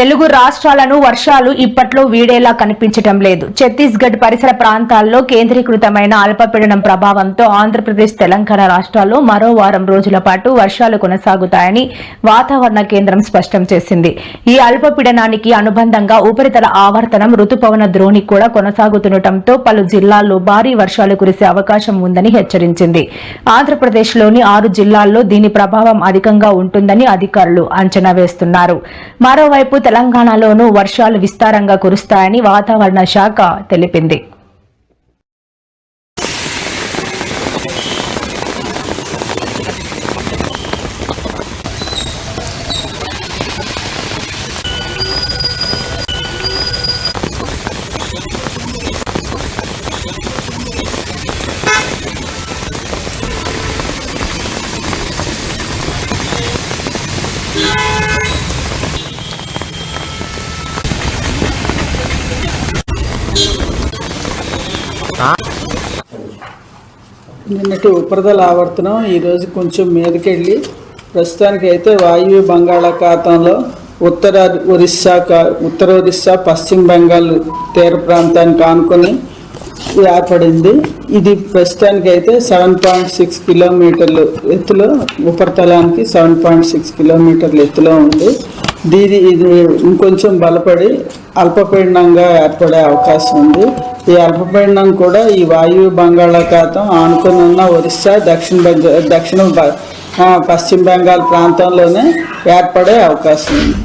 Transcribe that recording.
తెలుగు రాష్ట్రాలను వర్షాలు ఇప్పట్లో వీడేలా కనిపించటం లేదు. ఛత్తీస్గఢ్ పరిసర ప్రాంతాల్లో కేంద్రీకృతమైన అల్పపీడనం ప్రభావంతో ఆంధ్రప్రదేశ్ తెలంగాణ రాష్ట్రాల్లో మరో వారం రోజుల పాటు వర్షాలు కొనసాగుతాయని వాతావరణ కేంద్రం స్పష్టం చేసింది. ఈ అల్పపీడనానికి అనుబంధంగా ఉపరితల ఆవర్తనం రుతుపవన ద్రోణి కూడా కొనసాగుతుండటంతో పలు జిల్లాల్లో భారీ వర్షాలు కురిసే అవకాశం ఉందని హెచ్చరించింది. ఆంధ్రప్రదేశ్లోని ఆరు జిల్లాల్లో దీని ప్రభావం అధికంగా ఉంటుందని అధికారులు అంచనా వేస్తున్నారు. మరోవైపు తెలంగాణలోనూ వర్షాలు విస్తారంగా కురుస్తాయని వాతావరణ శాఖ తెలిపింది. నిన్నటి ఉపరితల ఆవర్తనం ఈరోజు కొంచెం మీదకెళ్ళి ప్రస్తుతానికి అయితే వాయువ్య బంగాళాఖాతంలో ఉత్తర ఒరిస్సా కా- ఉత్తర ఒరిస్సా పశ్చిమ బెంగాల్ తీర ప్రాంతానికి ఆనుకొని ఏర్పడింది. ఇది ప్రస్తుతానికి అయితే సెవెన్ పాయింట్ సిక్స్ కిలోమీటర్లు ఎత్తులో ఉపరితలానికి సెవెన్ పాయింట్ సిక్స్ కిలోమీటర్ల ఎత్తులో ఉంది. దీని ఇది ఇంకొంచెం బలపడి అల్పపీడనంగా ఏర్పడే అవకాశం ఉంది. ఈ అల్పపీడనం కూడా ఈ వాయువ్య బంగాళాఖాతం ఆనుకుని ఉన్న ఒరిస్సా దక్షిణ బెంగ దక్షిణ బ- పశ్చిమ బెంగాల్ ప్రాంతంలోనే ఏర్పడే అవకాశం ఉంది.